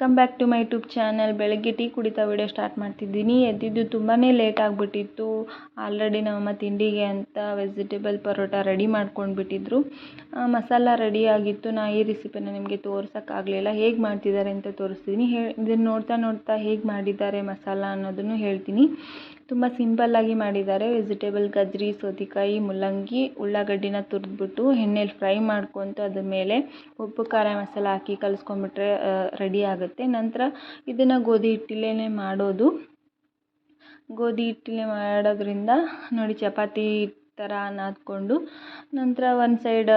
Welcome back to my YouTube channel ಬೆಳಗ್ಗೆ tea ಕುಡಿತಾ video start ಮಾಡ್ತಿದ್ದೀನಿ. ಎದ್ದಿದ್ದು ತುಂಬಾ ಲೇಟ್ ಆಗಿಬಿಟ್ಟಿತ್ತು. ಆಲ್ರೆಡಿ ನಮ್ಮಮ್ಮ ತಿಂಡಿಗೆ ಅಂತ ವೆಜಿಟೇಬಲ್ ಪರೋಟ ರೆಡಿ ಮಾಡ್ಕೊಂಡು ಬಿಟ್ಟಿದ್ರು. ಮಸಾಲ ರೆಡಿ ಆಗಿತ್ತು. ನಾ ಈ ರೆಸಿಪಿನ ನಿಮಗೆ ತೋರ್ಸೋಕ್ಕಾಗಲಿಲ್ಲ ಹೇಗೆ ಮಾಡ್ತಿದ್ದಾರೆ ಅಂತ ತೋರಿಸ್ತೀನಿ. ಹೇ ಇದನ್ನು ನೋಡ್ತಾ ನೋಡ್ತಾ ಹೇಗೆ ಮಾಡಿದ್ದಾರೆ ಮಸಾಲ ಅನ್ನೋದನ್ನು ಹೇಳ್ತೀನಿ. ತುಂಬ ಸಿಂಪಲ್ಲಾಗಿ ಮಾಡಿದ್ದಾರೆ. ವೆಜಿಟೇಬಲ್ ಗಜ್ರಿ, ಸೌತೆಕಾಯಿ, ಮುಲ್ಲಂಗಿ, ಉಳ್ಳಾಗಡ್ಡಿನ ತುರಿದ್ಬಿಟ್ಟು ಎಣ್ಣೆಲಿ ಫ್ರೈ ಮಾಡ್ಕೊತು ಅದ್ರ ಮೇಲೆ ಉಪ್ಪು, ಖಾರ ಮಸಾಲ ಹಾಕಿ ಕಲಿಸ್ಕೊಂಬಿಟ್ರೆ ರೆಡಿ ಆಗುತ್ತೆ. ನಂತರ ಇದನ್ನು ಗೋಧಿ ಹಿಟ್ಟಲ್ಲೇ ಮಾಡೋದು. ಗೋಧಿ ಹಿಟ್ಟಲ್ಲೇ ಮಾಡೋದ್ರಿಂದ ನೋಡಿ ಚಪಾತಿ ಥರ ನಾದಿಕೊಂಡು ನಂತರ ಒಂದು ಸೈಡ್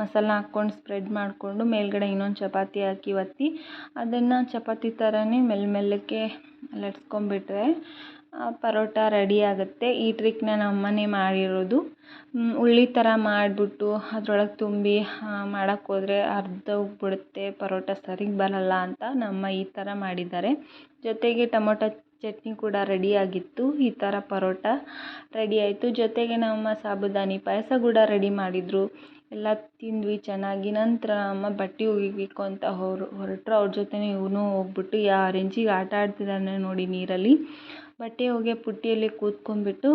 ಮಸಾಲ ಹಾಕ್ಕೊಂಡು ಸ್ಪ್ರೆಡ್ ಮಾಡಿಕೊಂಡು ಮೇಲ್ಗಡೆ ಇನ್ನೊಂದು ಚಪಾತಿ ಹಾಕಿ ಒತ್ತಿ ಅದನ್ನು ಚಪಾತಿ ಥರನೇ ಮೆಲ್ಲ ಮೆಲ್ಲಕ್ಕೆ ಲಟ್ಸ್ಕೊಂಡ್ಬಿಟ್ರೆ ಪರೋಟ ರೆಡಿ ಆಗುತ್ತೆ. ಈ ಟ್ರಿಕ್ನ ನಮ್ಮ ಅಮ್ಮನೇ ಮಾಡಿರೋದು. ಉಳ್ಳಿ ಥರ ಮಾಡಿಬಿಟ್ಟು ಅದ್ರೊಳಗೆ ತುಂಬಿ ಮಾಡೋಕ್ಕೆ ಹೋದರೆ ಅರ್ಧ ಹೋಗ್ಬಿಡುತ್ತೆ ಪರೋಟ ಸರಿಗೆ ಬರಲ್ಲ ಅಂತ ನಮ್ಮ ಈ ಥರ ಮಾಡಿದ್ದಾರೆ. ಜೊತೆಗೆ ಟೊಮೊಟೊ ಚಟ್ನಿ ಕೂಡ ರೆಡಿಯಾಗಿತ್ತು ಈ ಥರ ಪರೋಟ ರೆಡಿ ಆಯಿತು. ಜೊತೆಗೆ ನಮ್ಮ ಸಾಬುದಾನಿ ಪಾಯಸ ಕೂಡ ರೆಡಿ ಮಾಡಿದರು. ಎಲ್ಲ ತಿಂದ್ವಿ ಚೆನ್ನಾಗಿ. ನಂತರ ಅಮ್ಮ ಬಟ್ಟೆ ಒಗಿಬೇಕು ಅಂತ ಹೊರ, ಹೊರಟರು. ಅವ್ರ ಜೊತೆಯೇ ಇವನು ಹೋಗ್ಬಿಟ್ಟು, ಯಾ ರೇಂಜಿಗೆ ಆಟ ಆಡ್ತಿದ್ದಾನೆ ನೋಡಿ ನೀರಲ್ಲಿ. ಬಟ್ಟೆ ಒಗೆಯೋ ಪುಟ್ಟಿಯಲ್ಲಿ ಕೂತ್ಕೊಂಡ್ಬಿಟ್ಟು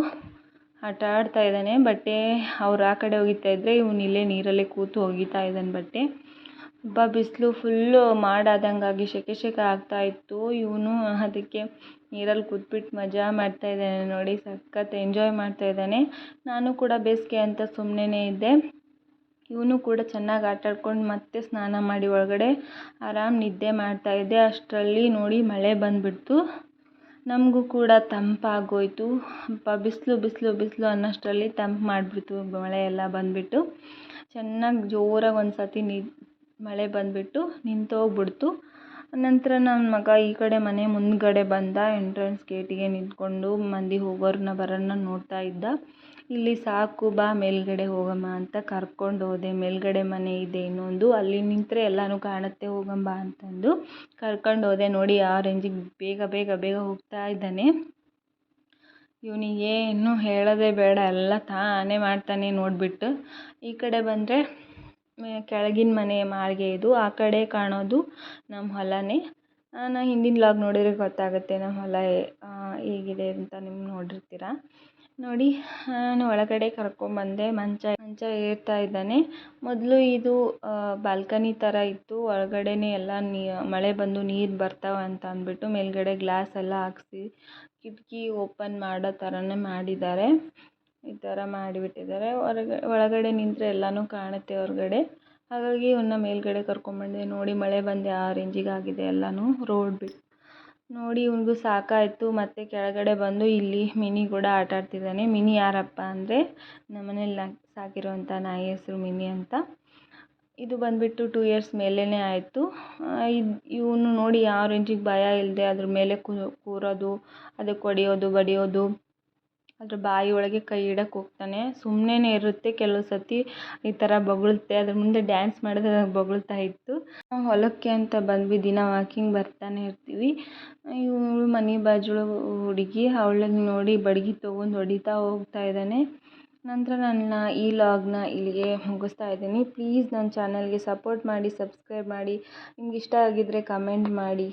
ಆಟ ಆಡ್ತಾ ಇದ್ದಾನೆ. ಬಟ್ಟೆ ಅವ್ರು ಆ ಕಡೆ ಒಗಿತಾ ಇದ್ದರೆ ಇವನು ಇಲ್ಲೇ ನೀರಲ್ಲೇ ಕೂತು ಒಗಿತಾ ಇದ್ದಾನೆ ಬಟ್ಟೆ. ಹಬ್ಬ ಬಿಸಿಲು ಫುಲ್ಲು ಮಾಡಾದಂಗಾಗಿ ಸೆಕೆ ಸೆಕೆ ಆಗ್ತಾ ಇತ್ತು. ಇವನು ಅದಕ್ಕೆ ನೀರಲ್ಲಿ ಕೂತ್ಬಿಟ್ಟು ಮಜಾ ಮಾಡ್ತಾ ಇದ್ದಾನೆ ನೋಡಿ, ಸಖತ್ ಎಂಜಾಯ್ ಮಾಡ್ತಾ ಇದ್ದಾನೆ. ನಾನು ಕೂಡ ಬೇಸಿಗೆ ಅಂತ ಸುಮ್ಮನೆ ಇದ್ದೆ. ಇವನು ಕೂಡ ಚೆನ್ನಾಗಿ ಆಟ ಆಡ್ಕೊಂಡು ಮತ್ತೆ ಸ್ನಾನ ಮಾಡಿ ಒಳಗಡೆ ಆರಾಮ್ ನಿದ್ದೆ ಮಾಡ್ತಾ ಇದ್ದೆ. ಅಷ್ಟರಲ್ಲಿ ನೋಡಿ ಮಳೆ ಬಂದುಬಿಡ್ತು. ನಮಗೂ ಕೂಡ ತಂಪಾಗೋಯಿತು ಅಪ್ಪ ಬಿಸಿಲು ಬಿಸಿಲು ಬಿಸಿಲು ಅನ್ನೋಷ್ಟರಲ್ಲಿ ತಂಪು ಮಾಡಿಬಿಡ್ತು. ಮಳೆ ಎಲ್ಲ ಬಂದುಬಿಟ್ಟು ಚೆನ್ನಾಗಿ ಜೋರಾಗಿ ಒಂದು ಸತಿ ನಿ ಮಳೆ ಬಂದುಬಿಟ್ಟು ನಿಂತೋಗ್ಬಿಡ್ತು ನಂತರ ನನ್ನ ಮಗ ಈ ಕಡೆ ಮನೆ ಮುಂದುಗಡೆ ಬಂದ ಎಂಟ್ರೆನ್ಸ್ ಗೇಟಿಗೆ ನಿಂತ್ಕೊಂಡು ಮಂದಿ ಹೋಗೋರನ್ನ ಬರೋರನ್ನ ನೋಡ್ತಾ ಇದ್ದ. ಇಲ್ಲಿ ಸಾಕು, ಬಾ, ಮೇಲುಗಡೆ ಹೋಗಮ್ಮ ಅಂತ ಕರ್ಕೊಂಡು ಹೋದೆ. ಮೇಲುಗಡೆ ಮನೆ ಇದೆ ಇನ್ನೊಂದು. ಅಲ್ಲಿ ನಿಂತರೆ ಎಲ್ಲನೂ ಕಾಣುತ್ತೆ, ಹೋಗಮ್ಮ ಬಾ ಅಂತಂದು ಕರ್ಕೊಂಡು ಹೋದೆ. ನೋಡಿ, ಆ ರೇಂಜಿಗೆ ಬೇಗ ಬೇಗ ಬೇಗ ಹೋಗ್ತಾ ಇದ್ದಾನೆ. ಇವನಿಗೆ ಏನು ಹೇಳೋದೇ ಬೇಡ. ಎಲ್ಲ ತಾನೇ ಮಾಡ್ತಾನೆ ನೋಡಿಬಿಟ್ಟು. ಈ ಕಡೆ ಬಂದರೆ ಕೆಳಗಿನ ಮನೆ ಮಾಳಿಗೆ ಇದು. ಆ ಕಡೆ ಕಾಣೋದು ನಮ್ಮ ಹೊಲನೇ. ನಾನು ಹಿಂದಿನ ಲಾಗ್ ನೋಡಿದರೆ ಗೊತ್ತಾಗುತ್ತೆ ನಮ್ಮ ಹೊಲ ಹೇಗಿದೆ ಅಂತ ನೀವು ನೋಡಿರ್ತೀರ. ನೋಡಿ ನಾನು ಒಳಗಡೆ ಕರ್ಕೊಂಬಂದೆ, ಮಂಚ ಮಂಚ ಏರ್ತಾ ಇದ್ದಾನೆ. ಮೊದಲು ಇದು ಬಾಲ್ಕನಿ ಥರ ಇತ್ತು. ಒಳಗಡೆನೇ ಎಲ್ಲ ನೀ, ಮಳೆ ಬಂದು ನೀರು ಬರ್ತಾವೆ ಅಂತ ಅಂದ್ಬಿಟ್ಟು ಮೇಲ್ಗಡೆ ಗ್ಲಾಸ್ ಎಲ್ಲ ಹಾಕ್ಸಿ, ಕಿಟಕಿ ಓಪನ್ ಮಾಡೋ ಥರನೇ ಮಾಡಿದ್ದಾರೆ. ಈ ಥರ ಮಾಡಿಬಿಟ್ಟಿದ್ದಾರೆ. ಹೊರಗಡೆ ಒಳಗಡೆ ನಿಂತರೆ ಎಲ್ಲನೂ ಕಾಣುತ್ತೆ ಹೊರಗಡೆ. ಹಾಗಾಗಿ ಇವ್ನ ಮೇಲ್ಗಡೆ ಕರ್ಕೊಂಬಂದೆ ನೋಡಿ ಮಳೆ ಬಂದು ಯಾವ ರೇಂಜಿಗಾಗಿದೆ ಎಲ್ಲನೂ ರೋಡ್ ಬಿಟ್ಟು. ನೋಡಿ ಇವ್ನಿಗೂ ಸಾಕಾಯಿತು. ಮತ್ತು ಕೆಳಗಡೆ ಬಂದು ಇಲ್ಲಿ ಮಿನಿ ಕೂಡ ಆಟ ಆಡ್ತಿದ್ದಾನೆ. ಮಿನಿ ಯಾರಪ್ಪ ಅಂದರೆ ನಮ್ಮ ಮನೇಲಿ ಸಾಕಿರೋಂಥ ನಾಯಿ ಹೆಸರು ಮಿನಿ ಅಂತ. ಇದು ಬಂದುಬಿಟ್ಟು ಟೂ ಇಯರ್ಸ್ ಮೇಲೇ ಆಯಿತು. ಇದು, ಇವನು ನೋಡಿ ಯಾವ ರೇಂಜಿಗೆ ಭಯ ಇಲ್ಲದೆ ಅದ್ರ ಮೇಲೆ ಕೂರೋದು, ಅದಕ್ಕೆ ಹೊಡಿಯೋದು, ಬಡಿಯೋದು. ಅದ್ರ ಬಾಯಿ ಒಳಗೆ ಕೈ ಇಡಕ್ಕೆ ಹೋಗ್ತಾನೆ. ಸುಮ್ಮನೆ ಇರುತ್ತೆ ಕೆಲವು ಸತಿ. ಈ ಥರ ಬೊಗಳುತ್ತೆ ಅದ್ರ ಮುಂದೆ ಡ್ಯಾನ್ಸ್ ಮಾಡಿದ್ರೆ ಬೊಗಳ್ತಾ ಇತ್ತು. ನಾವು ಹೊಲಕ್ಕೆ ಅಂತ ಬಂದ್ವಿ, ದಿನ ವಾಕಿಂಗ್ ಬರ್ತಾನೆ ಇರ್ತೀವಿ. ಇವಳು ಮನೆ ಬಾಜು ಹುಡುಗಿ, ಅವಳನ್ನ ನೋಡಿ ಬಡ್ಗಿ ತೊಗೊಂಡು ಹೊಡಿತಾ ಹೋಗ್ತಾ ಇದ್ದಾನೆ. ನಂತರ ನನ್ನ ಈ ಲಾಗ್ನ ಇಲ್ಲಿಗೆ ಮುಗಿಸ್ತಾ ಇದ್ದೀನಿ. ಪ್ಲೀಸ್ ನನ್ನ ಚಾನಲ್ಗೆ ಸಪೋರ್ಟ್ ಮಾಡಿ ಸಬ್ಸ್ಕ್ರೈಬ್ ಮಾಡಿ. ನಿಮ್ಗೆ ಇಷ್ಟ ಆಗಿದ್ದರೆ ಕಮೆಂಟ್ ಮಾಡಿ.